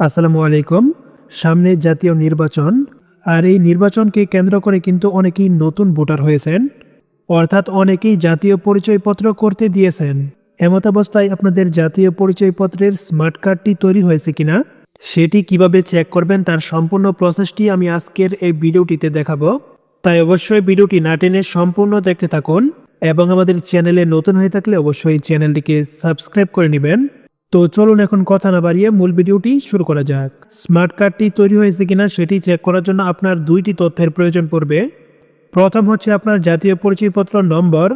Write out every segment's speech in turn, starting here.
আসসালামু আলাইকুম। সামনে জাতীয় নির্বাচন। আর এই নির্বাচনকে কেন্দ্র করে কিন্তু অনেকেই নতুন ভোটার হয়েছেন। অর্থাৎ অনেকেই জাতীয় পরিচয়পত্র করতে দিয়েছেন। এমত অবস্থায় আপনাদের জাতীয় পরিচয়পত্রের স্মার্ট কার্ডটি তৈরি হয়েছে কিনা, সেটি কীভাবে চেক করবেন তার সম্পূর্ণ প্রসেসটি আমি আজকের এই ভিডিওটিতে দেখাবো। তাই অবশ্যই ভিডিওটি না টেনে সম্পূর্ণ দেখতে থাকুন এবং আমাদের চ্যানেলে নতুন হয়ে থাকলে অবশ্যই চ্যানেলটিকে সাবস্ক্রাইব করে নেবেন। তো চলুন এখন কথা না বাড়িয়ে মূল ভিডিওটি শুরু করা যাক। স্মার্ট কার্ডটি তৈরি হয়েছে কিনা সেটি চেক করার জন্য আপনার দুইটি তথ্যের প্রয়োজন পড়বে। প্রথম হচ্ছে আপনার জাতীয় পরিচয়পত্র নম্বর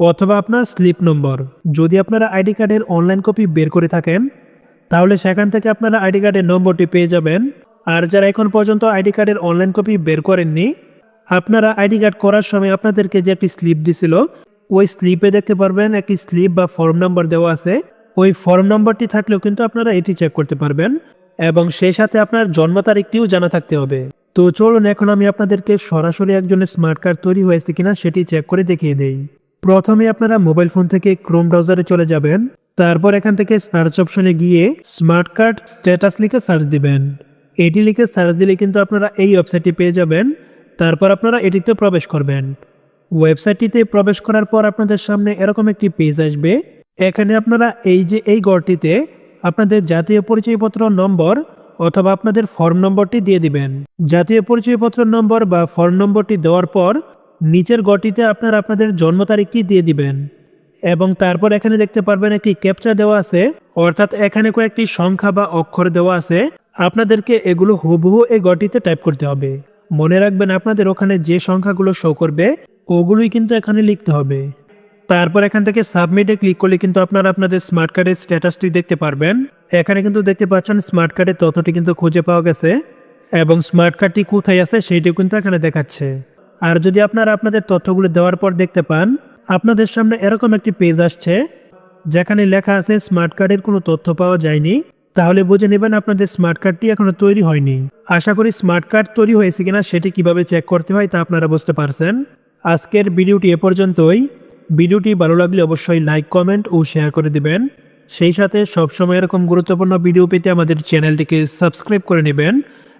অথবা আপনার স্লিপ নম্বর। যদি আপনারা আইডি কার্ডের অনলাইন কপি বের করে থাকেন, তাহলে সেখান থেকে আপনারা আইডি কার্ডের নম্বরটি পেয়ে যাবেন। আর যারা এখন পর্যন্ত আইডি কার্ডের অনলাইন কপি বের করেননি, আপনারা আইডি কার্ড করার সময় আপনাদেরকে যে একটি স্লিপ দিছিল, ওই স্লিপে দেখতে পারবেন একটি স্লিপ বা ফর্ম নাম্বার দেওয়া আছে। ওই ফর্ম নম্বরটি থাকলেও কিন্তু আপনারা এটি চেক করতে পারবেন এবং সেই সাথে আপনার জন্ম তারিখটিও জানা থাকতে হবে। তো চলুন, এখন আমি আপনাদেরকে সরাসরি একজনের স্মার্ট কার্ড তৈরি হয়েছে কিনা সেটি চেক করে দেখিয়ে দেই। প্রথমে আপনারা মোবাইল ফোন থেকে ক্রোম ব্রাউজারে চলে যাবেন। তারপর এখান থেকে সার্চ অপশনে গিয়ে স্মার্ট কার্ড স্ট্যাটাস লিখে সার্চ দিবেন। এটি লিখে সার্চ দিলে কিন্তু আপনারা এই ওয়েবসাইটটি পেয়ে যাবেন। তারপর আপনারা এটিতে প্রবেশ করবেন। ওয়েবসাইটটিতে প্রবেশ করার পর আপনাদের সামনে এরকম একটি পেজ আসবে। এখানে আপনারা এই যে এই গড়টিতে আপনাদের জাতীয় পরিচয়পত্র নম্বর অথবা আপনাদের ফর্ম নম্বরটি দিয়ে দিবেন। জাতীয় পরিচয়পত্র নম্বর বা ফর্ম নম্বরটি দেওয়ার পর নিচের গড়টিতে আপনারা আপনাদের জন্ম তারিখটি দিয়ে দিবেন। এবং তারপর এখানে দেখতে পারবেন একটি ক্যাপচা দেওয়া আছে, অর্থাৎ এখানে কয়েকটি সংখ্যা বা অক্ষর দেওয়া আছে। আপনাদেরকে এগুলো হুবহু এই গড়টিতে টাইপ করতে হবে। মনে রাখবেন আপনাদের ওখানে যে সংখ্যাগুলো শো করবে, ওগুলোই কিন্তু এখানে লিখতে হবে। তারপর এখান থেকে সাবমিটে ক্লিক করলে কিন্তু আপনারা আপনাদের স্মার্ট কার্ডের স্ট্যাটাসটি দেখতে পারবেন। এখানে কিন্তু দেখতে পাচ্ছেন স্মার্ট কার্ডের তথ্যটি কিন্তু খুঁজে পাওয়া গেছে এবং স্মার্ট কার্ডটি কোথায় আছে সেইটিও কিন্তু এখানে দেখাচ্ছে। আর যদি আপনারা আপনাদের তথ্যগুলো দেওয়ার পর দেখতে পান, আপনাদের সামনে এরকম একটি পেজ আসছে, যেখানে লেখা আছে স্মার্ট কার্ডের কোনো তথ্য পাওয়া যায়নি, তাহলে বুঝে নেবেন আপনাদের স্মার্ট কার্ডটি এখনও তৈরি হয়নি। আশা করি স্মার্ট কার্ড তৈরি হয়েছে কিনা সেটি কীভাবে চেক করতে হয় তা আপনারা বুঝতে পারছেন। আজকের ভিডিওটি এ পর্যন্তই। ভিডিওটি ভালো লাগলে অবশ্যই লাইক, কমেন্ট ও শেয়ার করে দেবেন। সেই সাথে সবসময় এরকম গুরুত্বপূর্ণ ভিডিও পেতে আমাদের চ্যানেলটিকে সাবস্ক্রাইব করে নেবেন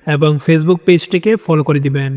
এবং ফেসবুক পেজটিকে ফলো করে দিবেন।